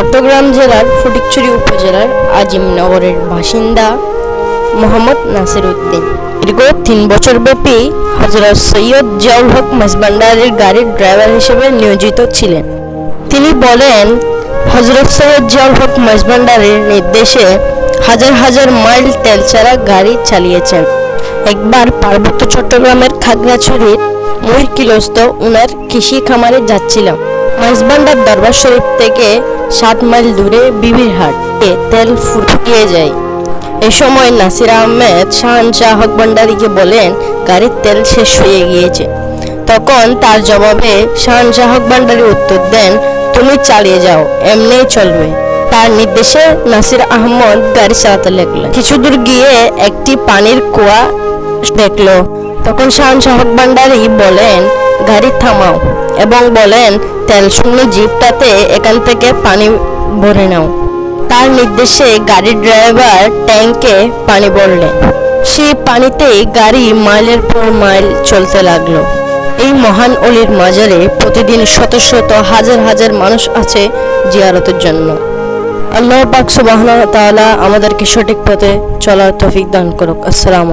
চট্টগ্রাম জেলার ফটিকছড়ি উপজেলার আজিমনগরের বাসিন্দা মোহাম্মদ নাসির উদ্দিন। দীর্ঘ তিন বছর ব্যাপী হজরত সৈয়দ জিয়াউল হক মাসবান্ডারের গাড়ির ড্রাইভার হিসেবে নিয়োজিত ছিলেন। তিনি বলেন হজরত সৈয়দ জিয়াউল হক মাসবান্ডারের নির্দেশে হাজার হাজার মাইল তেল ছাড়া গাড়ি চালিয়েছেন। একবার পার্বত্য চট্টগ্রামের খাগড়াছড়ির মহিরকিলস্ত উনার কৃষি খামারে যাচ্ছিলাম। মাইজবান্ডার দরবার শরীফ থেকে সাত মাইল দূরে বিবিরহাট এ তেল ফুটিয়ে যায়। এ সময় নাসির আহমেদ শাহানশাহ হক ভান্ডারীকে বলেন, গাড়ির তেল শেষ হয়ে গিয়েছে। তখন তার জবাবে শাহানশাহ হক ভান্ডারী উত্তর দেন, তুমি চালিয়ে যাও, এমনিই চলবে। তার নির্দেশে নাসির আহমদ গাড়ি চালাতে লাগল কিছু দূর গিয়ে একটি পানির কুয়া দেখল। তখন শাহানশাহ হক ভান্ডারী বলেন, গাড়ি থামাও। এবং বলেন, তেল শূন্য জিপটাতে এখান থেকে পানি ভরে নাও। তার নির্দেশে গাড়ির ড্রাইভার ট্যাঙ্কে পানি ভরলেন সেই পানিতেই গাড়ি মাইলের পর মাইল চলতে লাগল। এই মহান অলির মাজারে প্রতিদিন শত শত হাজার হাজার মানুষ আছে জিয়ারতের জন্য। আল্লাহ পাক তাআলা আমাদেরকে সঠিক পথে চলার তৌফিক দান করুক। আসসালামু